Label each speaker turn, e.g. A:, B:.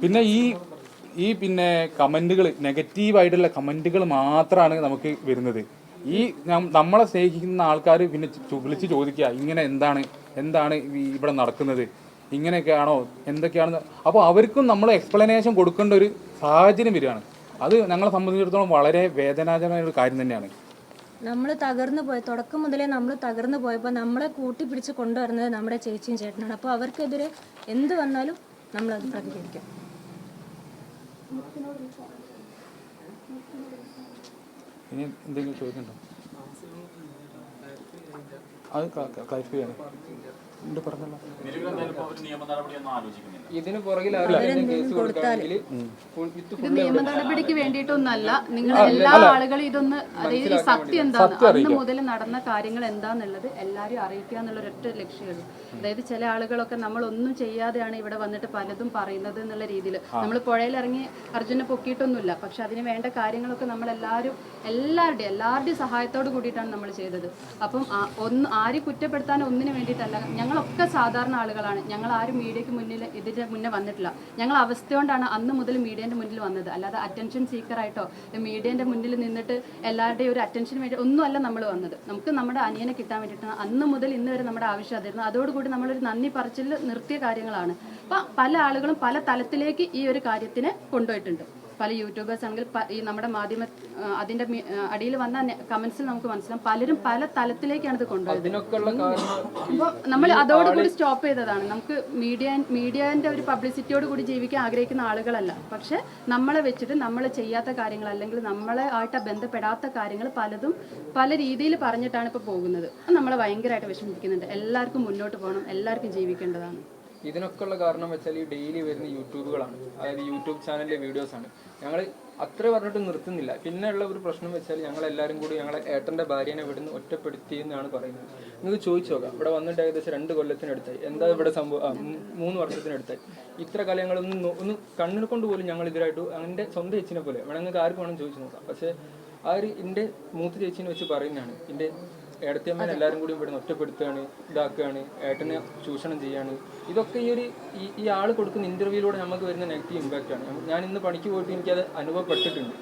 A: പിന്നെ ഈ ഈ പിന്നെ കമന്റുകൾ നെഗറ്റീവായിട്ടുള്ള കമന്റുകൾ മാത്രമാണ് നമുക്ക് വരുന്നത്. ഈ നമ്മളെ സ്നേഹിക്കുന്ന ആൾക്കാർ പിന്നെ വിളിച്ച് ചോദിക്കുക ഇങ്ങനെ എന്താണ് എന്താണ് ഇവിടെ നടക്കുന്നത്? ഇങ്ങനെയൊക്കെയാണോ എന്തൊക്കെയാണെന്ന്. അപ്പോൾ അവർക്കും നമ്മൾ എക്സ്പ്ലനേഷൻ കൊടുക്കേണ്ട ഒരു സാഹചര്യം വരികയാണ്. അത് ഞങ്ങളെ സംബന്ധിച്ചിടത്തോളം വളരെ വേദനാജനമായ ഒരു കാര്യം തന്നെയാണ്.
B: നമ്മൾ തകർന്നു പോയ തുടക്കം മുതലേ നമ്മൾ തകർന്നു പോയപ്പോൾ നമ്മളെ കൂട്ടിപ്പിടിച്ച് കൊണ്ടുവരുന്നത് നമ്മുടെ ചേച്ചിയും ചേട്ടനാണ്. അപ്പോൾ അവർക്കെതിരെ എന്ത് വന്നാലും നമ്മളത് പ്രതികരിക്കും.
A: ഇനി എന്തെങ്കിലും ചോദിക്കണ്ടോ? അത് ക്ലാരിഫൈ ചെയ്യണം
C: ഇതിന് പുറകിൽ
D: ഇത് നിയമ നടപടിക്ക് വേണ്ടിയിട്ടൊന്നല്ല. നിങ്ങൾ എല്ലാ ആളുകളും ഇതൊന്ന് അതായത് ഈ സത്യം എന്താണ്? അന്ന് മുതൽ നടന്ന കാര്യങ്ങൾ എന്താന്നുള്ളത് എല്ലാവരും അറിയിക്കുക എന്നുള്ള ഒരൊറ്റ ലക്ഷ്യമുള്ളൂ അതായത് ചില ആളുകളൊക്കെ നമ്മൾ ഒന്നും ചെയ്യാതെയാണ് ഇവിടെ വന്നിട്ട് പലതും പറയുന്നത് എന്നുള്ള രീതിയിൽ നമ്മൾ പുഴയിലിറങ്ങി അർജുനെ പൊക്കിയിട്ടൊന്നുമില്ല. പക്ഷെ അതിന് വേണ്ട കാര്യങ്ങളൊക്കെ നമ്മൾ എല്ലാവരും എല്ലാവരുടെയും എല്ലാവരുടെയും സഹായത്തോട് കൂടിയിട്ടാണ് നമ്മൾ ചെയ്തത്. അപ്പം ഒന്ന് ആരും കുറ്റപ്പെടുത്താൻ ഒന്നിനു വേണ്ടിയിട്ടല്ല. ഞങ്ങളൊക്കെ സാധാരണ ആളുകളാണ്. ഞങ്ങൾ ആരും മീഡിയക്ക് മുന്നിൽ ഇതിന്റെ മുന്നേ വന്നിട്ടില്ല. ഞങ്ങൾ അവസ്ഥ കൊണ്ടാണ് അന്ന് മുതൽ മീഡിയന്റെ മുന്നിൽ വന്നത്. അല്ലാതെ അറ്റൻഷൻ സീക്കറായിട്ടോ മീഡിയന്റെ മുന്നിൽ നിന്നിട്ട് എല്ലാവരുടെയും ഒരു അറ്റൻഷൻ വേണ്ടി ഒന്നുമല്ല നമ്മൾ വന്നത്. നമുക്ക് നമ്മുടെ അനിയനെ കിട്ടാൻ വേണ്ടിയിട്ടാണ് അന്ന് മുതൽ ഇന്ന് വരെ നമ്മുടെ ആവശ്യം അതായിരുന്നു അതോടുകൂടി നമ്മളൊരു നന്ദി പറച്ചിൽ നിർത്തിയ കാര്യങ്ങളാണ്. അപ്പം പല ആളുകളും പല തലത്തിലേക്ക് ഈ ഒരു കാര്യത്തിനെ കൊണ്ടുപോയിട്ടുണ്ട്. പല യൂട്യൂബേഴ്സ് ആണെങ്കിൽ ഈ നമ്മുടെ മാധ്യമ അതിന്റെ അടിയിൽ വന്ന കമന്റ്സിൽ നമുക്ക് മനസ്സിലാവും. പലരും പല തലത്തിലേക്കാണ് ഇത് കൊണ്ടുപോയത്. അപ്പോൾ നമ്മൾ അതോടുകൂടി സ്റ്റോപ്പ് ചെയ്തതാണ്. നമുക്ക് മീഡിയ മീഡിയന്റെ ഒരു പബ്ലിസിറ്റിയോട് കൂടി ജീവിക്കാൻ ആഗ്രഹിക്കുന്ന ആളുകളല്ല. പക്ഷെ നമ്മളെ വെച്ചിട്ട് നമ്മൾ ചെയ്യാത്ത കാര്യങ്ങൾ അല്ലെങ്കിൽ നമ്മളെ ആയിട്ട് ബന്ധപ്പെടാത്ത കാര്യങ്ങൾ പലതും പല രീതിയിൽ പറഞ്ഞിട്ടാണ് ഇപ്പോൾ പോകുന്നത്. നമ്മളെ ഭയങ്കരമായിട്ട് വിഷമിപ്പിക്കുന്നുണ്ട്. എല്ലാവർക്കും മുന്നോട്ട് പോകണം. എല്ലാവർക്കും ജീവിക്കേണ്ടതാണ്.
C: ഇതിനൊക്കെ ഉള്ള കാരണം വെച്ചാൽ ഈ ഡെയിലി വരുന്ന യൂട്യൂബുകളാണ്. അതായത് യൂട്യൂബ് ചാനലിലെ വീഡിയോസ് ആണ്. ഞങ്ങൾ അത്ര പറഞ്ഞിട്ട് നിർത്തുന്നില്ല. പിന്നെയുള്ള ഒരു പ്രശ്നം വെച്ചാൽ ഞങ്ങൾ എല്ലാവരും കൂടി ഞങ്ങളെ ഏട്ടന്റെ ഭാര്യനെ ഇവിടുന്ന് ഒറ്റപ്പെടുത്തി എന്നാണ് പറയുന്നത്. നിങ്ങൾക്ക് ചോദിച്ചു നോക്കാം. ഇവിടെ വന്നിട്ട് ഏകദേശം രണ്ട് കൊല്ലത്തിനടുത്തായി. എന്താ ഇവിടെ സംഭവം? മൂന്ന് വർഷത്തിനടുത്തായി. ഇത്ര കാലങ്ങളൊന്നും നോ- ഒന്ന് കണ്ണിനെ കൊണ്ട് പോലും ഞങ്ങൾ ഇതിലായിട്ട് എന്റെ സ്വന്തം ചേച്ചിനെ പോലെ വേണമെങ്കിൽ ആർക്ക് വേണം ചോദിച്ചു നോക്കാം. പക്ഷേ ആ ഒരു എന്റെ മൂത്ത ചേച്ചീനെ വെച്ച് പറയുന്നതാണ്. എന്റെ ഏടത്തിയമ്മേനെ എല്ലാവരും കൂടി ഇവിടെ ഒറ്റപ്പെടുത്തുകയാണ് ഇതാക്കുകയാണ് ഏട്ടനെ ചൂഷണം ചെയ്യാണ് ഇതൊക്കെ ഈ ഒരു ഈ ഈ ആൾ കൊടുക്കുന്ന ഇന്റർവ്യൂയിലൂടെ നമുക്ക് വരുന്ന നെഗറ്റീവ് ഇമ്പാക്റ്റ് ആണ്. ഞാൻ ഇന്ന് പണിക്ക് പോയിട്ട് എനിക്കത് അനുഭവപ്പെട്ടിട്ടുണ്ട്.